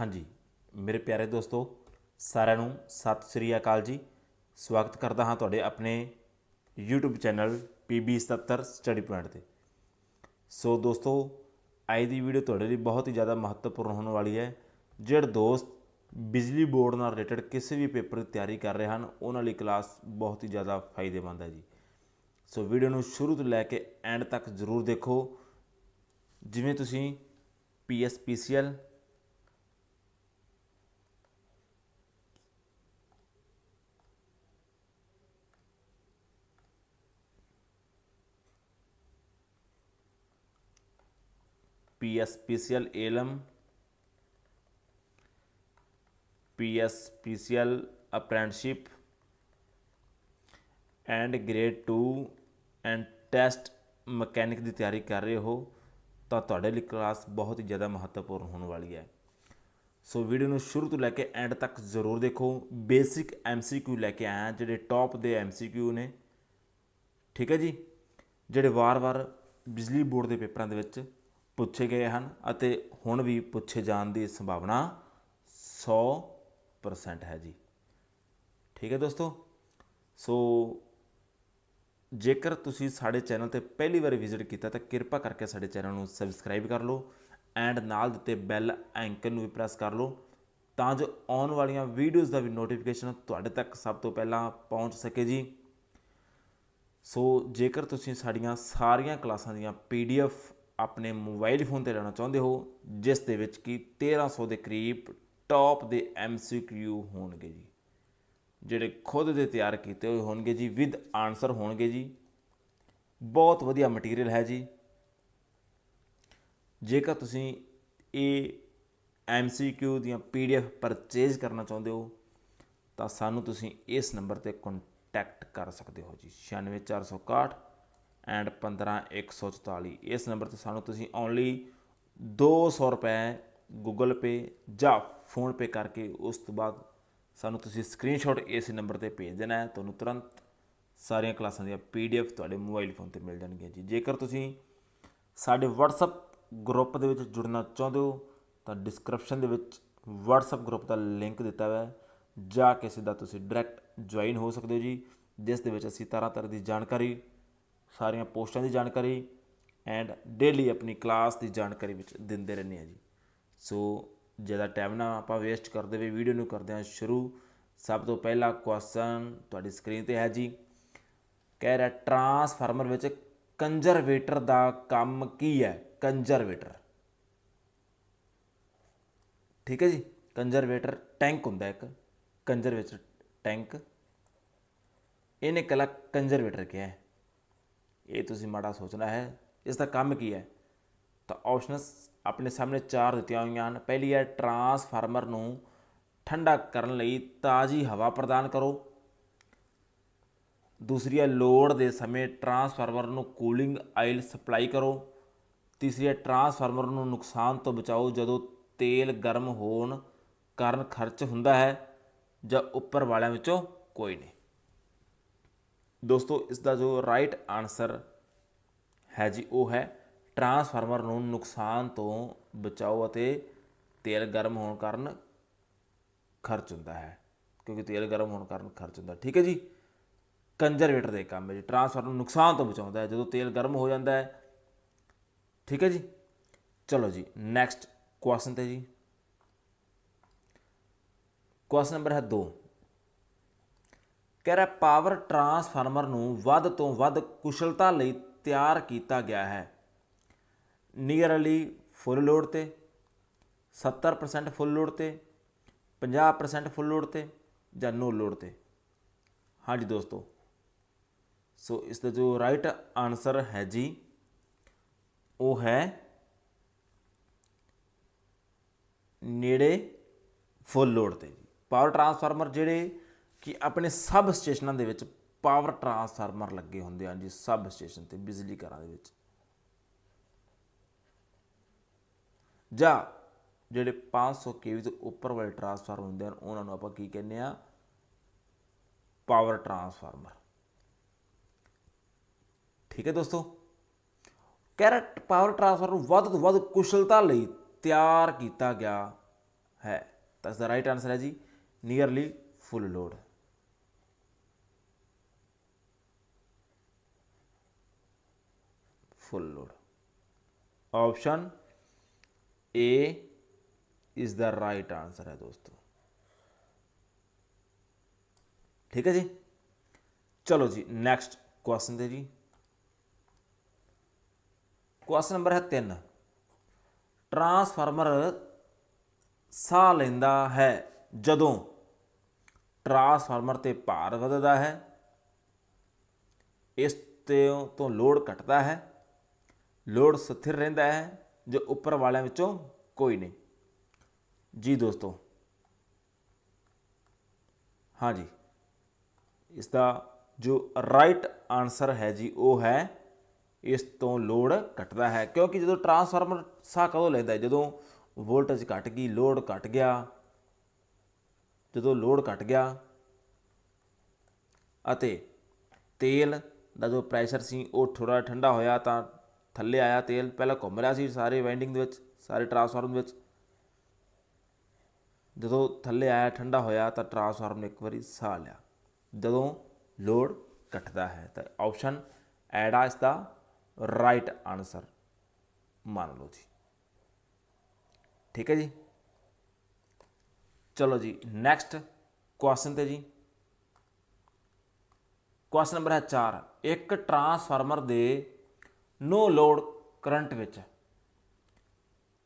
ਹਾਂਜੀ। ਮੇਰੇ ਪਿਆਰੇ ਦੋਸਤੋ, ਸਾਰਿਆਂ ਨੂੰ ਸਤਿ ਸ੍ਰੀ ਅਕਾਲ ਜੀ। ਸਵਾਗਤ ਕਰਦਾ ਹਾਂ ਤੁਹਾਡੇ ਆਪਣੇ YouTube channel PB77 study point ਤੇ। ਸੋ ਦੋਸਤੋ, ਅੱਜ ਦੀ ਵੀਡੀਓ ਤੁਹਾਡੇ ਲਈ ਬਹੁਤ ਹੀ ਜ਼ਿਆਦਾ ਮਹੱਤਵਪੂਰਨ ਹੋਣ ਵਾਲੀ ਹੈ। ਜਿਹੜੇ ਦੋਸਤ ਬਿਜਲੀ ਬੋਰਡ ਨਾਲ ਰਿਲੇਟਡ ਕਿਸੇ ਵੀ ਪੇਪਰ ਦੀ ਤਿਆਰੀ ਕਰ ਰਹੇ ਹਨ, ਉਹਨਾਂ ਲਈ ਕਲਾਸ ਬਹੁਤ ਹੀ ਜ਼ਿਆਦਾ ਫਾਇਦੇਮੰਦ ਹੈ ਜੀ। ਸੋ ਵੀਡੀਓ ਨੂੰ ਸ਼ੁਰੂ ਤੋਂ ਲੈ ਕੇ ਐਂਡ ਤੱਕ ਜ਼ਰੂਰ ਦੇਖੋ। ਜਿਵੇਂ ਤੁਸੀਂ PSPCL PSPCL ALM PSPCL apprenticeship and grade 2 and test mechanic ਦੀ ਤਿਆਰੀ ਕਰ ਰਹੇ ਹੋ, ਤਾਂ ਤੁਹਾਡੇ ਲਈ ਕਲਾਸ ਬਹੁਤ ਹੀ ਜ਼ਿਆਦਾ ਮਹੱਤਵਪੂਰਨ ਹੋਣ ਵਾਲੀ ਹੈ। ਸੋ ਵੀਡੀਓ ਨੂੰ ਸ਼ੁਰੂ ਤੋਂ ਲੈ ਕੇ ਐਂਡ ਤੱਕ ਜ਼ਰੂਰ ਦੇਖੋ। ਬੇਸਿਕ ਐਮਸੀਕਿਊ ਲੈ ਕੇ ਆਇਆ, ਜਿਹੜੇ ਟੌਪ ਦੇ ਐਮਸੀਕਿਊ ਨੇ। ਠੀਕ ਹੈ ਜੀ? ਜਿਹੜੇ ਵਾਰ-ਵਾਰ ਬਿਜਲੀ ਬੋਰਡ ਦੇ ਪੇਪਰਾਂ ਦੇ ਵਿੱਚ ਪੁੱਛੇ ਗਏ ਹਨ ਅਤੇ ਹੁਣ ਵੀ ਪੁੱਛੇ ਜਾਣ ਦੀ ਸੰਭਾਵਨਾ 100% ਹੈ ਜੀ। ਠੀਕ ਹੈ ਦੋਸਤੋ? ਸੋ ਜੇਕਰ ਤੁਸੀਂ ਸਾਡੇ ਚੈਨਲ ਤੇ ਪਹਿਲੀ ਵਾਰ ਵਿਜ਼ਿਟ ਕੀਤਾ ਤਾਂ ਕਿਰਪਾ ਕਰਕੇ ਸਾਡੇ ਚੈਨਲ ਨੂੰ ਸਬਸਕ੍ਰਾਈਬ ਕਰ ਲਓ ਐਂਡ ਨਾਲ ਦਿੱਤੇ ਬੈਲ ਆਈਕਨ ਨੂੰ ਵੀ ਪ੍ਰੈਸ ਕਰ ਲਓ ਤਾਂ ਜੋ ਆਉਣ ਵਾਲੀਆਂ ਵੀਡੀਓਜ਼ ਦਾ ਵੀ ਨੋਟੀਫਿਕੇਸ਼ਨ ਤੁਹਾਡੇ ਤੱਕ ਸਭ ਤੋਂ ਪਹਿਲਾਂ ਪਹੁੰਚ ਸਕੇ ਜੀ। ਸੋ ਜੇਕਰ ਤੁਸੀਂ ਸਾਡੀਆਂ ਸਾਰੀਆਂ ਕਲਾਸਾਂ ਦੀਆਂ ਪੀਡੀਐਫ ਆਪਣੇ ਮੋਬਾਈਲ ਫੋਨ ਤੇ ਲੈਣਾ ਚਾਹੁੰਦੇ ਹੋ, ਜਿਸ ਦੇ ਵਿੱਚ ਕਿ 1300 ਦੇ ਕਰੀਬ ਟੌਪ ਦੇ ਐਮਸੀਕਿਊ ਹੋਣਗੇ ਜੀ। ਜਿਹੜੇ ਖੁਦ ਦੇ ਤਿਆਰ ਕੀਤੇ ਹੋਏ ਹੋਣਗੇ ਜੀ ਵਿਦ ਆਨਸਰ ਹੋਣਗੇ ਜੀ। ਬਹੁਤ ਵਧੀਆ ਮਟੀਰੀਅਲ ਹੈ ਜੀ। ਜੇਕਰ ਤੁਸੀਂ ਇਹ ਐਮਸੀਕਿਊ ਦੀਆਂ ਪੀਡੀਐਫ ਪਰਚੇਜ਼ ਕਰਨਾ ਚਾਹੁੰਦੇ ਹੋ, ਤਾਂ ਸਾਨੂੰ ਤੁਸੀਂ ਇਸ ਨੰਬਰ ਤੇ ਕੰਟੈਕਟ ਕਰ ਸਕਦੇ ਹੋ ਜੀ। 96461 ਐਂਡ 15144 ਇਸ ਨੰਬਰ ਤੇ ਸਾਨੂੰ ਤੁਸੀਂ ਓਨਲੀ 200 ਰੁਪਏ ਗੂਗਲ ਪੇ ਜਾਂ ਫੋਨ ਪੇ ਕਰਕੇ ਉਸ ਤੋਂ ਬਾਅਦ ਸਾਨੂੰ ਤੁਸੀਂ ਸਕਰੀਨਸ਼ਾਟ ਇਸ ਨੰਬਰ ਤੇ ਭੇਜ ਦੇਣਾ ਹੈ। ਤੁਹਾਨੂੰ ਤੁਰੰਤ ਸਾਰੀਆਂ ਕਲਾਸਾਂ ਦੀਆਂ ਪੀਡੀਐਫ ਤੁਹਾਡੇ ਮੋਬਾਈਲ ਫੋਨ ਤੇ ਮਿਲ ਜਾਣਗੀਆਂ ਜੀ। ਜੇਕਰ ਤੁਸੀਂ ਸਾਡੇ WhatsApp ਗਰੁੱਪ ਦੇ ਵਿੱਚ ਜੁੜਨਾ ਚਾਹੁੰਦੇ ਹੋ, ਤਾਂ ਡਿਸਕ੍ਰਿਪਸ਼ਨ ਦੇ ਵਿੱਚ WhatsApp ਗਰੁੱਪ ਦਾ ਲਿੰਕ ਦਿੱਤਾ ਹੋਇਆ ਹੈ। ਜਾ ਕੇ ਸਿੱਧਾ ਤੁਸੀਂ ਡਾਇਰੈਕਟ ਜੁਆਇਨ ਹੋ ਸਕਦੇ ਹੋ ਜੀ, ਜਿਸ ਦੇ ਵਿੱਚ ਅਸੀਂ ਤਰ੍ਹਾਂ ਤਰ੍ਹਾਂ ਦੀ ਜਾਣਕਾਰੀ ਸਾਰੀਆਂ ਪੋਸਟਾਂ ਦੀ ਜਾਣਕਾਰੀ ਐਂਡ ਡੇਲੀ ਆਪਣੀ ਕਲਾਸ ਦੀ ਜਾਣਕਾਰੀ ਵਿੱਚ ਦਿੰਦੇ ਰਹਿੰਦੇ ਹਾਂ ਜੀ। ਸੋ ਜ਼ਿਆਦਾ ਟਾਈਮ ਨਾ ਆਪਾਂ ਵੇਸਟ ਕਰਦੇ ਹੋਏ ਵੀਡੀਓ ਨੂੰ ਕਰਦੇ ਹਾਂ ਸ਼ੁਰੂ। ਸਭ ਤੋਂ ਪਹਿਲਾ ਕੁਐਸਚਨ ਤੁਹਾਡੀ ਸਕਰੀਨ ਤੇ ਹੈ ਜੀ। ਕਹਿ ਰਿਹਾ ਟਰਾਂਸਫਾਰਮਰ ਵਿੱਚ ਕੰਜ਼ਰਵੇਟਰ ਦਾ ਕੰਮ ਕੀ ਹੈ? ਕੰਜ਼ਰਵੇਟਰ ਠੀਕ ਹੈ ਜੀ? ਕੰਜ਼ਰਵੇਟਰ ਟੈਂਕ ਹੁੰਦਾ ਇੱਕ। ਕੰਜ਼ਰਵੇਟਰ ਟੈਂਕ ਇਹਨੇ ਕਲਾ ਕੰਜ਼ਰਵੇਟਰ ਕਿਹਾ ਹੈ। ਇਹ ਤੁਸੀਂ ਮਾੜਾ ਸੋਚਣਾ ਹੈ, ਇਸ ਦਾ ਕੰਮ ਕੀ ਹੈ? ਤਾਂ ਆਪਸ਼ਨਸ ਆਪਣੇ ਸਾਹਮਣੇ ਚਾਰ ਦਿੱਤੀਆਂ ਹੋਈਆਂ ਹਨ। ਪਹਿਲੀ ਹੈ ਟਰਾਂਸਫਾਰਮਰ ਨੂੰ ਠੰਡਾ ਕਰਨ ਲਈ ਤਾਜ਼ੀ ਹਵਾ ਪ੍ਰਦਾਨ ਕਰੋ। ਦੂਸਰੀ ਹੈ ਲੋਡ ਦੇ ਸਮੇਂ ਟਰਾਂਸਫਾਰਮਰ ਨੂੰ ਕੂਲਿੰਗ ਆਇਲ ਸਪਲਾਈ ਕਰੋ। ਤੀਸਰੀ ਹੈ ਟਰਾਂਸਫਾਰਮਰ ਨੂੰ ਨੁਕਸਾਨ ਤੋਂ ਬਚਾਓ ਜਦੋਂ ਤੇਲ ਗਰਮ ਹੋਣ ਕਾਰਨ ਖਰਚ ਹੁੰਦਾ ਹੈ ਜਾਂ ਉੱਪਰ ਵਾਲਿਆਂ ਵਿੱਚੋਂ ਕੋਈ ਨਹੀਂ। ਦੋਸਤੋ, ਇਸ ਦਾ ਜੋ ਰਾਈਟ ਆਨਸਰ ਹੈ ਜੀ, ਉਹ ਹੈ ਟਰਾਂਸਫਾਰਮਰ ਨੂੰ ਨੁਕਸਾਨ ਤੋਂ ਬਚਾਓ ਅਤੇ ਤੇਲ ਗਰਮ ਹੋਣ ਕਾਰਨ ਖਰਚ ਹੁੰਦਾ ਹੈ। ਕਿਉਂਕਿ ਤੇਲ ਗਰਮ ਹੋਣ ਕਾਰਨ ਖਰਚ ਹੁੰਦਾ। ਠੀਕ ਹੈ ਜੀ? ਕੰਜ਼ਰਵੇਟਰ ਦੇ ਕੰਮ ਹੈ ਜੀ। ਟਰਾਂਸਫਾਰਮਰ ਨੂੰ ਨੁਕਸਾਨ ਤੋਂ ਬਚਾਉਂਦਾ ਹੈ। ਜਦੋਂ ਤੇਲ ਗਰਮ ਹੋ ਜਾਂਦਾ ਹੈ। ਠੀਕ ਹੈ ਜੀ? ਚਲੋ ਜੀ ਨੈਕਸਟ ਕੁਐਸਚਨ ਤੇ ਜੀ। ਕੁਐਸਚਨ ਨੰਬਰ ਹੈ 2 ਕਹਿ ਰਿਹਾ ਪਾਵਰ ਟਰਾਂਸਫਾਰਮਰ ਨੂੰ ਵੱਧ ਤੋਂ ਵੱਧ ਕੁਸ਼ਲਤਾ ਲਈ ਤਿਆਰ ਕੀਤਾ ਗਿਆ ਹੈ। ਨੀਅਰਲੀ ਫੁੱਲ ਲੋਡ ਤੇ 70% ਫੁੱਲ ਲੋਡ ਤੇ 50% ਫੁੱਲ ਲੋਡ ਤੇ ਜਾਂ ਨੋ ਲੋਡ ਤੇ? ਹਾਂਜੀ ਦੋਸਤੋ, ਸੋ ਇਸ ਦਾ ਜੋ ਰਾਈਟ ਆਨਸਰ ਹੈ ਜੀ, ਉਹ ਹੈ ਨੇੜੇ ਫੁੱਲ ਲੋਡ ਤੇ ਜੀ। ਪਾਵਰ ਟਰਾਂਸਫਾਰਮਰ ਜਿਹੜੇ ਕਿ ਆਪਣੇ ਸਬ ਸਟੇਸ਼ਨਾਂ ਦੇ ਵਿੱਚ ਪਾਵਰ ਟਰਾਂਸਫਾਰਮਰ ਲੱਗੇ ਹੁੰਦੇ ਹਨ ਜੀ, ਸਬ ਸਟੇਸ਼ਨ ਤੇ, ਬਿਜਲੀ ਘਰਾਂ ਦੇ ਵਿੱਚ। ਜਾਂ ਜਿਹੜੇ 500 ਕੇਵੀ ਤੋਂ ਉੱਪਰ ਵਾਲੇ ਟਰਾਂਸਫਾਰਮਰ ਹੁੰਦੇ ਹਨ, ਉਹਨਾਂ ਨੂੰ ਆਪਾਂ ਕੀ ਕਹਿੰਦੇ ਆ ਪਾਵਰ ਟਰਾਂਸਫਾਰਮਰ। ਠੀਕ ਹੈ ਦੋਸਤੋ? ਕੈਰਟ ਪਾਵਰ ਟਰਾਂਸਫਾਰਮਰ ਨੂੰ ਵੱਧ ਤੋਂ ਵੱਧ ਕੁਸ਼ਲਤਾ ਲਈ ਤਿਆਰ ਕੀਤਾ ਗਿਆ ਹੈ। ਤਾਂ ਇਸ ਦਾ ਰਾਈਟ ਆਨਸਰ ਹੈ ਜੀ nearly full load full load option A is the right answer ਹੈ ਦੋਸਤੋ ਠੀਕ ਹੈ ਜੀ ਚਲੋ ਜੀ ਨੈਕਸਟ ਕੁਐਸਚਨ ਤੇ ਜੀ ਕੁਐਸਚਨ ਨੰਬਰ ਹੈ 3 ਟਰਾਂਸਫਾਰਮਰ ਸਾਹ ਲੈਂਦਾ ਹੈ ਜਦੋਂ ਟਰਾਂਸਫਾਰਮਰ ਤੇ ਭਾਰ ਵੱਧਦਾ ਹੈ ਇਸ ਤੋਂ ਲੋਡ ਘਟਦਾ ਹੈ ਲੋੜ ਸਥਿਰ ਰਹਿੰਦਾ ਹੈ, ਜੋ ਉੱਪਰ ਵਾਲਿਆਂ ਵਿੱਚੋਂ ਕੋਈ ਨਹੀਂ। ਜੀ ਦੋਸਤੋ। ਹਾਂਜੀ ਇਸ ਦਾ ਜੋ ਰਾਈਟ ਆਨਸਰ ਹੈ ਜੀ, ਉਹ ਹੈ ਇਸ ਤੋਂ ਲੋਡ ਘਟਦਾ ਹੈ, ਕਿਉਂਕਿ ਜਦੋਂ ਟਰਾਂਸਫਾਰਮਰ ਸਾਹ ਕਦੋਂ ਲੈਂਦਾ ਜਦੋਂ ਵੋਲਟੇਜ ਘਟ ਗਈ, ਲੋਡ ਘਟ ਗਿਆ। ਜਦੋਂ ਲੋਡ ਘਟ ਗਿਆ ਅਤੇ ਤੇਲ ਦਾ ਜੋ ਪ੍ਰੈਸ਼ਰ ਸੀ, ਉਹ ਥੋੜਾ ਠੰਡਾ ਹੋਇਆ ਤਾਂ ਥੱਲੇ ਆਇਆ ਤੇਲ, ਪਹਿਲਾਂ ਘੁੰਮ ਰਿਹਾ ਸੀ ਸਾਰੇ ਵਾਈਂਡਿੰਗ ਦੇ ਵਿੱਚ, ਸਾਰੇ ਟਰਾਂਸਫਾਰਮਰ ਦੇ ਵਿੱਚ। ਜਦੋਂ ਥੱਲੇ ਆਇਆ, ਠੰਡਾ ਹੋਇਆ, ਤਾਂ ਟਰਾਂਸਫਾਰਮਰ ਨੇ ਇੱਕ ਵਾਰੀ ਸਾਹ ਲਿਆ। ਜਦੋਂ ਲੋਡ ਘਟਦਾ ਹੈ, ਤਾਂ ਆਪਸ਼ਨ ਐਡਾ ਇਸ ਦਾ ਰਾਈਟ ਆਨਸਰ ਮੰਨ ਲਓ ਜੀ। ਠੀਕ ਹੈ ਜੀ? ਚਲੋ ਜੀ ਨੈਕਸਟ ਕੁਐਸਚਨ ਤੇ ਜੀ। ਕੁਐਸਚਨ ਨੰਬਰ ਹੈ 4 ਇੱਕ ਟਰਾਂਸਫਾਰਮਰ ਦੇ ਨੋ ਲੋਡ ਕਰੰਟ ਵਿੱਚ।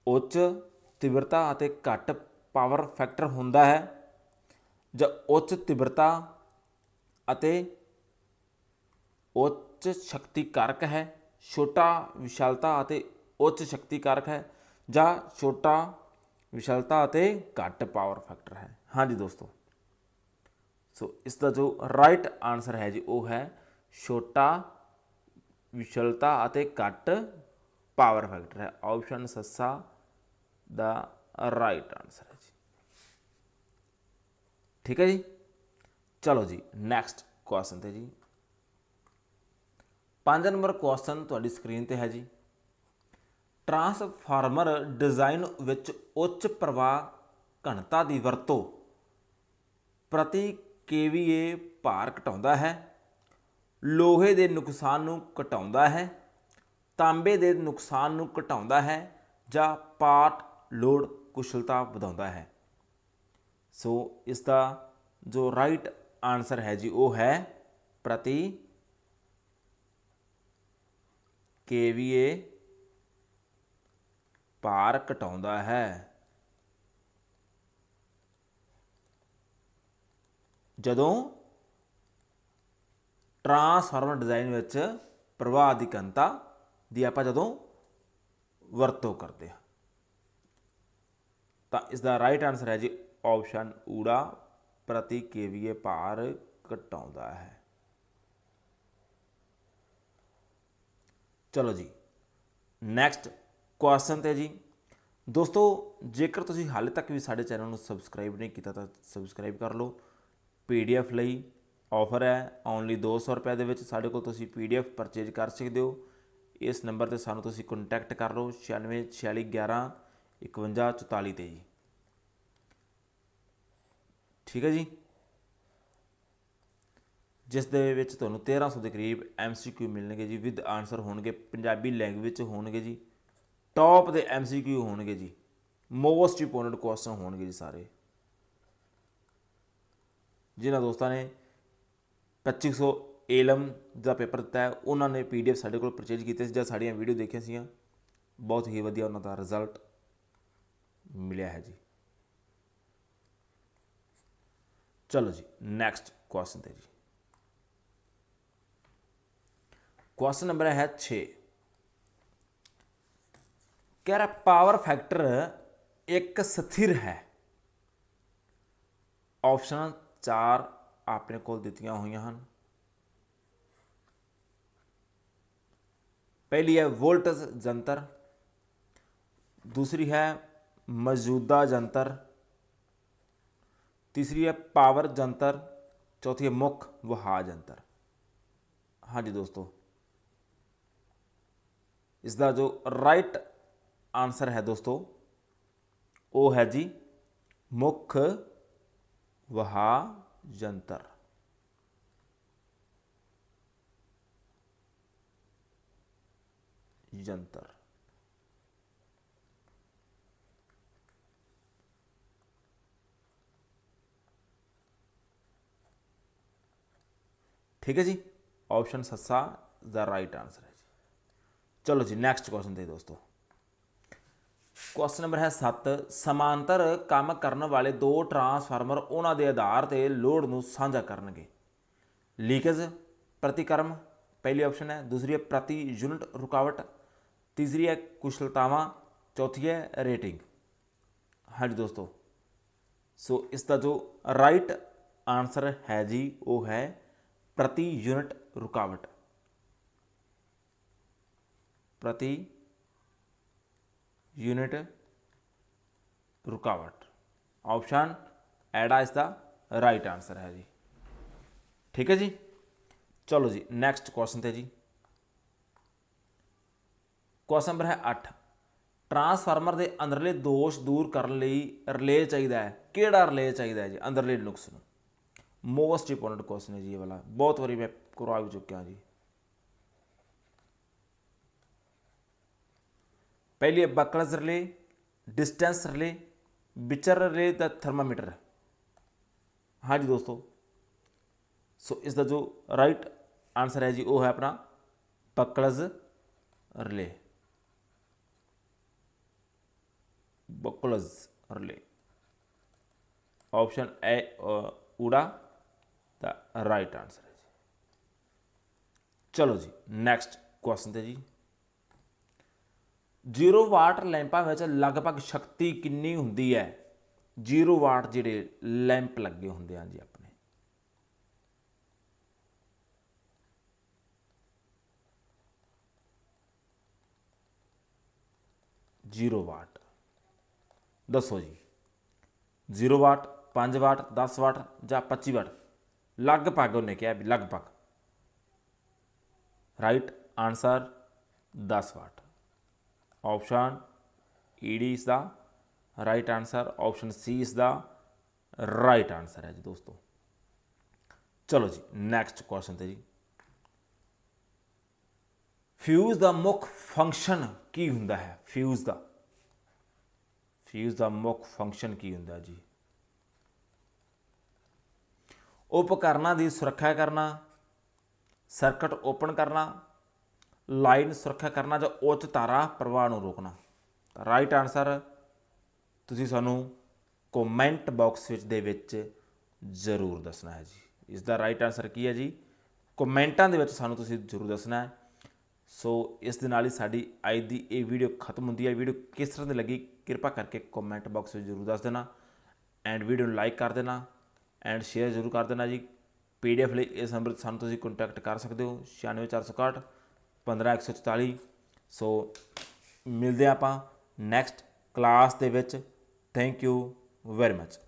ਉੱਚ ਤੀਬਰਤਾ ਅਤੇ ਘੱਟ ਪਾਵਰ ਫੈਕਟਰ ਹੁੰਦਾ ਹੈ। ਜਾਂ ਉੱਚ ਤੀਬਰਤਾ ਅਤੇ ਉੱਚ ਸ਼ਕਤੀ ਕਾਰਕ ਹੈ। ਛੋਟਾ ਵਿਸ਼ਾਲਤਾ ਅਤੇ ਉੱਚ ਸ਼ਕਤੀ ਕਾਰਕ ਹੈ। ਜਾਂ ਛੋਟਾ ਵਿਸ਼ਾਲਤਾ ਅਤੇ ਘੱਟ ਪਾਵਰ ਫੈਕਟਰ ਹੈ। ਹਾਂਜੀ ਦੋਸਤੋ। ਸੋ ਇਸ ਦਾ ਜੋ ਰਾਈਟ ਆਨਸਰ ਹੈ ਜੀ, ਉਹ ਹੈ ਛੋਟਾ ਵਿਸ਼ਲਤਾ ਅਤੇ ਘੱਟ ਪਾਵਰ ਫੈਕਟਰ ਹੈ। ਆਪਸ਼ਨ ਸੱਸਾ ਦਾ ਰਾਈਟ ਆਨਸਰ ਹੈ ਜੀ। ਠੀਕ ਹੈ ਜੀ? ਚਲੋ ਜੀ ਨੈਕਸਟ ਕੁਐਸਚਨ ਤੇ ਜੀ। 5 ਨੰਬਰ ਕੁਐਸਚਨ ਤੁਹਾਡੀ ਸਕਰੀਨ ਤੇ ਹੈ ਜੀ। ਟਰਾਂਸਫਾਰਮਰ ਡਿਜ਼ਾਈਨ ਵਿੱਚ ਉੱਚ ਪ੍ਰਵਾਹ ਘਣਤਾ ਦੀ ਵਰਤੋਂ ਪ੍ਰਤੀ ਕੇਵੀਏ ਭਾਰ ਘਟਾਉਂਦਾ ਹੈ। ਲੋਹੇ ਦੇ ਨੁਕਸਾਨ ਨੂੰ ਘਟਾਉਂਦਾ ਹੈ, ਤਾਂਬੇ ਦੇ ਨੁਕਸਾਨ ਨੂੰ ਘਟਾਉਂਦਾ ਹੈ ਜਾਂ ਪਾਟ ਲੋਡ ਕੁਸ਼ਲਤਾ ਵਧਾਉਂਦਾ ਹੈ। ਸੋ ਇਸ ਦਾ ਜੋ ਰਾਈਟ ਆਨਸਰ ਹੈ ਜੀ, ਉਹ ਹੈ ਪ੍ਰਤੀ ਕੇਵੀਏ ਭਾਰ ਘਟਾਉਂਦਾ ਹੈ। ਜਦੋਂ ਟਰਾਂਸਫਾਰਮਰ ਡਿਜ਼ਾਈਨ ਵਿੱਚ ਪ੍ਰਵਾਹ ਦੀ ਘਨਤਾ ਦੀ ਆਪਾਂ ਜਦੋਂ ਵਰਤੋਂ ਕਰਦੇ ਹਾਂ। ਤਾਂ ਇਸ ਦਾ ਰਾਈਟ ਆਨਸਰ ਹੈ ਜੀ ਆਪਸ਼ਨ ਊੜਾ, ਪ੍ਰਤੀ ਕੇਵੀਏ ਭਾਰ ਘਟਾਉਂਦਾ ਹੈ। ਚਲੋ ਜੀ ਨੈਕਸਟ ਕੁਐਸਚਨ ਤੇ ਜੀ। ਦੋਸਤੋ, ਜੇਕਰ ਤੁਸੀਂ ਹਾਲੇ ਤੱਕ ਵੀ ਸਾਡੇ ਚੈਨਲ ਨੂੰ ਸਬਸਕ੍ਰਾਈਬ ਨਹੀਂ ਕੀਤਾ ਤਾਂ ਸਬਸਕ੍ਰਾਈਬ ਕਰ ਲਓ। ਪੀਡੀਐਫ ਲਈ ਆਫਰ ਹੈ ਓਨਲੀ 200 ਰੁਪਏ ਦੇ ਵਿੱਚ ਸਾਡੇ ਕੋਲ ਤੁਸੀਂ ਪੀਡੀਐਫ ਪਰਚੇਜ ਕਰ ਸਕਦੇ ਹੋ। ਇਸ ਨੰਬਰ ਤੇ ਸਾਨੂੰ ਤੁਸੀਂ ਕੰਟੈਕਟ ਕਰ ਲਓ 964611 5144 ਤੇ ਜੀ। ਠੀਕ ਹੈ ਜੀ? ਜਿਸ ਦੇ ਵਿੱਚ ਤੁਹਾਨੂੰ 1300 ਦੇ ਕਰੀਬ ਐਮਸੀਕਿਊ ਮਿਲਣਗੇ ਜੀ ਵਿਦ ਆਨਸਰ ਹੋਣਗੇ, ਪੰਜਾਬੀ ਲੈਂਗੁਏਜ ਚ ਹੋਣਗੇ ਜੀ। ਟੌਪ ਦੇ ਐਮਸੀਕਿਊ ਹੋਣਗੇ ਜੀ। ਮੋਸਟ ਇੰਪੋਰਟੈਂਟ ਕੁਐਸਚਨ ਹੋਣਗੇ ਜੀ ਸਾਰੇ। ਜਿਨ੍ਹਾਂ ਦੋਸਤਾਂ ਨੇ 2500 ਏਲਮ ਦਾ ਪੇਪਰ ਦਿੱਤਾ ਹੈ। ਉਹਨਾਂ ਨੇ ਪੀਡੀਐਫ ਸਾਡੇ ਕੋਲ ਪਰਚੇਜ ਕੀਤੇ ਸੀ। ਜਾਂ ਸਾਡੀਆਂ ਵੀਡੀਓ ਦੇਖੀਆਂ ਸੀਗੀਆਂ, ਬਹੁਤ ਹੀ ਵਧੀਆ ਉਹਨਾਂ ਦਾ ਰਿਜ਼ਲਟ ਮਿਲਿਆ ਹੈ ਜੀ। ਚਲੋ ਜੀ ਨੈਕਸਟ ਕੁਐਸਚਨ ਤੇ ਜੀ। ਕੁਐਸਚਨ ਨੰਬਰ ਹੈ 6 ਕਹਿ ਰਿਹਾ ਪਾਵਰ ਫੈਕਟਰ ਇੱਕ ਸਥਿਰ ਹੈ। ਆਪਸ਼ਨ 4 ਆਪਣੇ ਕੋਲ ਦਿੱਤੀਆਂ ਹੋਈਆਂ ਹਨ। ਪਹਿਲੀ ਹੈ ਵੋਲਟੇਜ ਜੰਤਰ, ਦੂਸਰੀ ਹੈ ਮੌਜੂਦਾ ਜੰਤਰ, ਤੀਸਰੀ ਹੈ ਪਾਵਰ ਜੰਤਰ, ਚੌਥੀ ਹੈ ਮੁੱਖ ਵਹਾ ਜੰਤਰ। ਹਾਂਜੀ ਦੋਸਤੋ ਇਸ ਦਾ ਜੋ ਰਾਈਟ ਆਨਸਰ ਹੈ ਦੋਸਤੋ, ਉਹ ਹੈ ਜੀ ਮੁੱਖ ਵਹਾ ਯੰਤਰ ਯੰਤਰ ਠੀਕ ਹੈ ਜੀ ਆਪਸ਼ਨ ਸੱਸਾ ਦਾ ਰਾਈਟ ਆਨਸਰ ਹੈ ਜੀ ਚਲੋ ਜੀ ਨੈਕਸਟ ਕੁਐਸਚਨ ਦੇ ਦੋਸਤੋ ਕੁਐਸਚਨ ਨੰਬਰ ਹੈ 7 ਸਮਾਂਤਰ ਕੰਮ ਕਰਨ ਵਾਲੇ ਦੋ ਟਰਾਂਸਫਾਰਮਰ ਉਹਨਾਂ ਦੇ ਆਧਾਰ ਤੇ ਲੋਡ ਨੂੰ ਸਾਂਝਾ ਕਰਨਗੇ। ਲੀਕੇਜ ਪ੍ਰਤੀਕਰਮ, ਪਹਿਲੀ ਆਪਸ਼ਨ ਹੈ। ਦੂਸਰੀ ਹੈ ਪ੍ਰਤੀ ਯੂਨਿਟ ਰੁਕਾਵਟ। ਤੀਸਰੀ ਹੈ ਕੁਸ਼ਲਤਾਵਾਂ। ਚੌਥੀ ਹੈ ਰੇਟਿੰਗ ਹਾਂਜੀ ਦੋਸਤੋ। ਸੋ ਇਸ ਦਾ ਜੋ ਰਾਈਟ ਆਨਸਰ ਹੈ ਜੀ, ਉਹ ਹੈ ਪ੍ਰਤੀ ਯੂਨਿਟ ਰੁਕਾਵਟ। ਪ੍ਰਤੀ ਯੂਨਿਟ ਰੁਕਾਵਟ। ਆਪਸ਼ਨ ਐਡਾ ਇਸ ਦਾ ਰਾਈਟ ਆਨਸਰ ਹੈ ਜੀ। ਠੀਕ ਹੈ ਜੀ? ਚਲੋ ਜੀ ਨੈਕਸਟ ਕੁਐਸਚਨ ਤੇ ਜੀ। ਕੁਐਸਚਨ ਨੰਬਰ ਹੈ 8 ਟਰਾਂਸਫਾਰਮਰ ਦੇ ਅੰਦਰਲੇ ਦੋਸ਼ ਦੂਰ ਕਰਨ ਲਈ ਰਿਲੇ ਚਾਹੀਦਾ ਹੈ। ਕਿਹੜਾ ਰਿਲੇ ਚਾਹੀਦਾ ਹੈ ਜੀ? ਅੰਦਰਲੇ ਨੁਕਸ ਨੂੰ। ਮੋਸਟ ਇੰਪੋਰਟੈਂਟ ਕੁਐਸਚਨ ਹੈ ਜੀ ਇਹ ਵਾਲਾ। ਬਹੁਤ ਵਾਰੀ ਮੈਂ ਕਰਵਾ ਵੀ ਚੁੱਕਿਆ ਜੀ। ਪਹਿਲੀ ਹੈ ਬਕਲਸ ਰਿਲੇ ਡਿਸਟੈਂਸ ਰਿਲੇ ਵਿਚਰ ਰਿਲੇ ਦਾ ਥਰਮਾਮੀਟਰ ਹਾਂਜੀ ਦੋਸਤੋ ਸੋ ਇਸ ਦਾ ਜੋ ਰਾਈਟ ਆਨਸਰ ਹੈ ਜੀ ਉਹ ਹੈ ਆਪਣਾ Buchholz relay Buchholz relay option A ਊੜਾ ਦਾ ਰਾਈਟ ਆਨਸਰ ਹੈ ਜੀ ਚਲੋ ਜੀ ਨੈਕਸਟ ਕੁਐਸਚਨ ਤੇ ਜੀ 0 ਵਾਟ ਲੈਂਪਾਂ ਵਿੱਚ ਲਗਭਗ ਸ਼ਕਤੀ ਕਿੰਨੀ ਹੁੰਦੀ ਹੈ? 0 ਵਾਟ ਜਿਹੜੇ ਲੈਂਪ ਲੱਗੇ ਹੁੰਦੇ ਆ ਜੀ ਆਪਣੇ। Zero watt. ਦੱਸੋ ਜੀ। 0 ਵਾਟ 5 ਵਾਟ 10 ਵਾਟ ਜਾਂ 25 ਵਾਟ? ਲਗਭਗ ਉਹਨੇ ਕਿਹਾ ਵੀ ਲਗਭਗ। Right answer 10 watt. Option D ਇਸ ਦਾ ਰਾਈਟ ਆਨਸਰ ਆਪਸ਼ਨ ਸੀ ਇਸ ਦਾ ਰਾਈਟ ਆਨਸਰ ਹੈ ਜੀ ਦੋਸਤੋ ਚਲੋ ਜੀ ਨੈਕਸਟ ਕੁਐਸਚਨ ਤੇ ਜੀ ਫਿਊਜ਼ ਦਾ ਮੁੱਖ ਫੰਕਸ਼ਨ ਕੀ ਹੁੰਦਾ ਹੈ ਫਿਊਜ਼ ਦਾ ਫਿਊਜ਼ ਦਾ ਮੁੱਖ ਫੰਕਸ਼ਨ ਕੀ ਹੁੰਦਾ ਜੀ ਉਪਕਰਨਾਂ ਦੀ ਸੁਰੱਖਿਆ ਕਰਨਾ ਸਰਕਟ ਓਪਨ ਕਰਨਾ ਲਾਈਨ ਸੁਰੱਖਿਆ ਕਰਨਾ ਜਾਂ ਉੱਚ ਧਾਰਾ ਪ੍ਰਵਾਹ ਨੂੰ ਰੋਕਣਾ? ਤਾਂ ਰਾਈਟ ਆਨਸਰ ਤੁਸੀਂ ਸਾਨੂੰ ਕਮੈਂਟ ਬਾਕਸ ਵਿੱਚ ਦੇ ਵਿੱਚ ਜ਼ਰੂਰ ਦੱਸਣਾ ਹੈ ਜੀ। ਇਸ ਦਾ ਰਾਈਟ ਆਨਸਰ ਕੀ ਹੈ ਜੀ? ਕਮੈਂਟਾਂ ਦੇ ਵਿੱਚ ਸਾਨੂੰ ਤੁਸੀਂ ਜ਼ਰੂਰ ਦੱਸਣਾ ਹੈ। ਸੋ ਇਸ ਦੇ ਨਾਲ ਹੀ ਸਾਡੀ ਅੱਜ ਦੀ ਇਹ ਵੀਡੀਓ ਖਤਮ ਹੁੰਦੀ ਹੈ। ਵੀਡੀਓ ਕਿਸ ਤਰ੍ਹਾਂ ਦੀ ਲੱਗੀ? ਕਿਰਪਾ ਕਰਕੇ ਕਮੈਂਟ ਬਾਕਸ ਵਿੱਚ ਜ਼ਰੂਰ ਦੱਸ ਦੇਣਾ ਐਂਡ ਵੀਡੀਓ ਨੂੰ ਲਾਈਕ ਕਰ ਦੇਣਾ ਐਂਡ ਸ਼ੇਅਰ ਜ਼ਰੂਰ ਕਰ ਦੇਣਾ ਜੀ। ਪੀਡੀਐਫ ਲਈ ਇਸ ਨੰਬਰ ਤੇ ਸਾਨੂੰ ਤੁਸੀਂ ਕੰਟੈਕਟ ਕਰ ਸਕਦੇ ਹੋ। 96461 15144 ਸੋ ਮਿਲਦੇ ਹਾਂ ਆਪਾਂ ਨੈਕਸਟ ਕਲਾਸ ਦੇ ਵਿੱਚ। Thank you very much